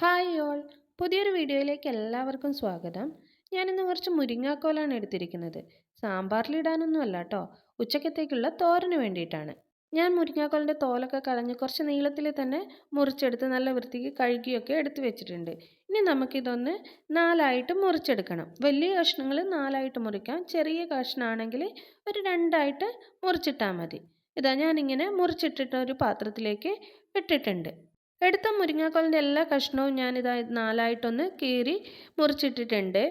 Hi all പുതിയൊരു വീഡിയോയിലേക്ക് എല്ലാവർക്കും സ്വാഗതം. ഞാനിന്ന് കുറച്ച് മുരിങ്ങാക്കോലാണ് എടുത്തിരിക്കുന്നത്. സാമ്പാറിലിടാനൊന്നും അല്ല കേട്ടോ ഉച്ചക്കത്തേക്കുള്ള തോരന് വേണ്ടിയിട്ടാണ്. ഞാൻ മുരിങ്ങാക്കോലിന്റെ തോലൊക്കെ കളഞ്ഞ് കുറച്ച് നീളത്തിൽ തന്നെ മുറിച്ചെടുത്ത് നല്ല വൃത്തിക്ക് കഴുകിയൊക്കെ എടുത്തു വെച്ചിട്ടുണ്ട്. ഇനി നമുക്കിതൊന്ന് നാലായിട്ട് മുറിച്ചെടുക്കണം. വലിയ കഷ്ണങ്ങൾ നാലായിട്ട് മുറിക്കാം. ചെറിയ കഷ്ണമാണെങ്കിൽ ഒരു രണ്ടായിട്ട് മുറിച്ചിട്ടാൽ മതി. ഇതാ ഞാനിങ്ങനെ മുറിച്ചിട്ടിട്ട് ഒരു പാത്രത്തിലേക്ക് ഇട്ടിട്ടുണ്ട്. എടുത്ത മുരിങ്ങാക്കോലിന്റെ എല്ലാ കഷ്ണവും ഞാനിതാ നാലായിട്ടൊന്ന് കീറി മുറിച്ചിട്ടിട്ടുണ്ട്.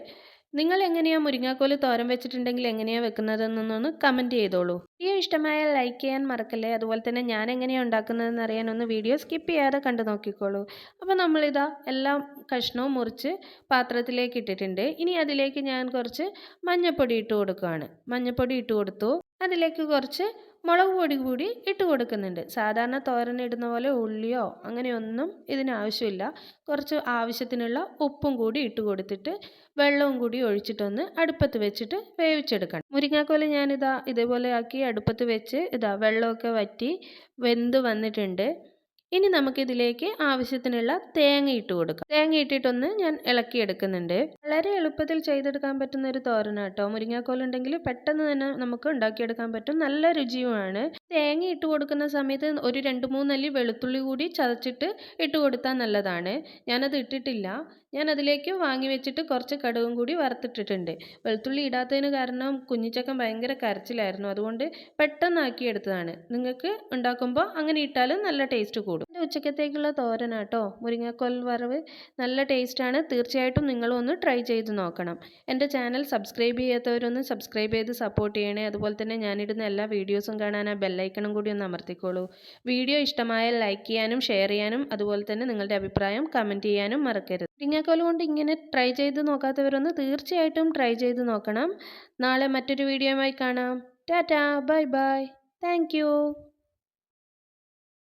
നിങ്ങൾ എങ്ങനെയാണ് മുരിങ്ങാക്കോൽ തോരം വെച്ചിട്ടുണ്ടെങ്കിൽ എങ്ങനെയാണ് വെക്കുന്നതെന്നൊന്ന് കമന്റ് ചെയ്തോളൂ. വീഡിയോ ഇഷ്ടമായ ലൈക്ക് ചെയ്യാൻ മറക്കല്ലേ? അതുപോലെ തന്നെ ഞാൻ എങ്ങനെയാണ് ഉണ്ടാക്കുന്നതെന്ന് അറിയാൻ ഒന്ന് വീഡിയോ സ്കിപ്പ് ചെയ്യാതെ കണ്ടു നോക്കിക്കോളൂ. അപ്പോൾ നമ്മളിതാ എല്ലാം കഷ്ണവും മുറിച്ച് പാത്രത്തിലേക്ക് ഇട്ടിട്ടുണ്ട്. ഇനി അതിലേക്ക് ഞാൻ കുറച്ച് മഞ്ഞൾപ്പൊടി ഇട്ട് കൊടുക്കുകയാണ്. മഞ്ഞൾപ്പൊടി ഇട്ട് കൊടുത്തു. അതിലേക്ക് കുറച്ച് മുളക് പൊടി കൂടി ഇട്ട് കൊടുക്കുന്നുണ്ട്. സാധാരണ തോരൻ ഇടുന്ന പോലെ ഉള്ളിയോ അങ്ങനെയൊന്നും ഇതിനാവശ്യമില്ല. കുറച്ച് ആവശ്യത്തിനുള്ള ഉപ്പും കൂടി ഇട്ട് കൊടുത്തിട്ട് വെള്ളവും കൂടി ഒഴിച്ചിട്ടൊന്ന് അടുപ്പത്ത് വെച്ചിട്ട് വേവിച്ചെടുക്കണം. മുരിങ്ങാക്കോല ഞാനിതാ ഇതേപോലെ ആക്കി അടുപ്പത്ത് വെച്ച് ഇതാ വെള്ളമൊക്കെ വറ്റി വെന്ത് വന്നിട്ടുണ്ട്. ഇനി നമുക്കിതിലേക്ക് ആവശ്യത്തിനുള്ള തേങ്ങ ഇട്ട് കൊടുക്കാം. തേങ്ങ ഇട്ടിട്ടൊന്ന് ഞാൻ ഇളക്കി എടുക്കുന്നുണ്ട്. വളരെ എളുപ്പത്തിൽ ചെയ്തെടുക്കാൻ പറ്റുന്ന ഒരു തോരനാട്ടോ മുരിങ്ങാക്കോലുണ്ടെങ്കിൽ പെട്ടെന്ന് തന്നെ നമുക്ക് ഉണ്ടാക്കിയെടുക്കാൻ പറ്റും. നല്ല രുചിയുമാണ്. തേങ്ങ ഇട്ട് കൊടുക്കുന്ന സമയത്ത് ഒരു രണ്ട് മൂന്നല്ലി വെളുത്തുള്ളി കൂടി ചതച്ചിട്ട് ഇട്ട് കൊടുത്താൽ നല്ലതാണ്. ഞാനത് ഇട്ടിട്ടില്ല. ഞാൻ അതിലേക്ക് വാങ്ങി വെച്ചിട്ട് കുറച്ച് കടുകും കൂടി വറുത്തിട്ടിട്ടുണ്ട്. വെളുത്തുള്ളി ഇടാത്തതിന് കാരണം കുഞ്ഞിച്ചക്കൻ ഭയങ്കര കരച്ചിലായിരുന്നു. അതുകൊണ്ട് പെട്ടെന്നാക്കി എടുത്തതാണ്. നിങ്ങൾക്ക് ഉണ്ടാക്കുമ്പോൾ അങ്ങനെ ഇട്ടാലും നല്ല ടേസ്റ്റ് കൂടും. എന്റെ ഉച്ചക്കത്തേക്കുള്ള തോരനാട്ടോ മുരിങ്ങക്കോൽ വറവ് നല്ല ടേസ്റ്റാണ് തീർച്ചയായിട്ടും നിങ്ങളും ഒന്ന് ട്രൈ ചെയ്ത് നോക്കണം. എന്റെ ചാനൽ സബ്സ്ക്രൈബ് ചെയ്യാത്തവരൊന്ന് സബ്സ്ക്രൈബ് ചെയ്ത് സപ്പോർട്ട് ചെയ്യണേ. അതുപോലെ തന്നെ ഞാനിടുന്ന എല്ലാ വീഡിയോസും കാണാൻ ആ ബെല്ലൈക്കണും കൂടി ഒന്ന് അമർത്തിക്കോളൂ. വീഡിയോ ഇഷ്ടമായാൽ ലൈക്ക് ചെയ്യാനും ഷെയർ ചെയ്യാനും അതുപോലെ തന്നെ നിങ്ങളുടെ അഭിപ്രായം കമന്റ് ചെയ്യാനും മറക്കരുത്. മുരിങ്ങാക്കോൽ കൊണ്ട് ഇങ്ങനെ ട്രൈ ചെയ്ത് നോക്കാത്തവരൊന്ന് തീർച്ചയായിട്ടും ട്രൈ ചെയ്ത് നോക്കണം. നാളെ മറ്റൊരു വീഡിയോയുമായി കാണാം. Tata bye bye thank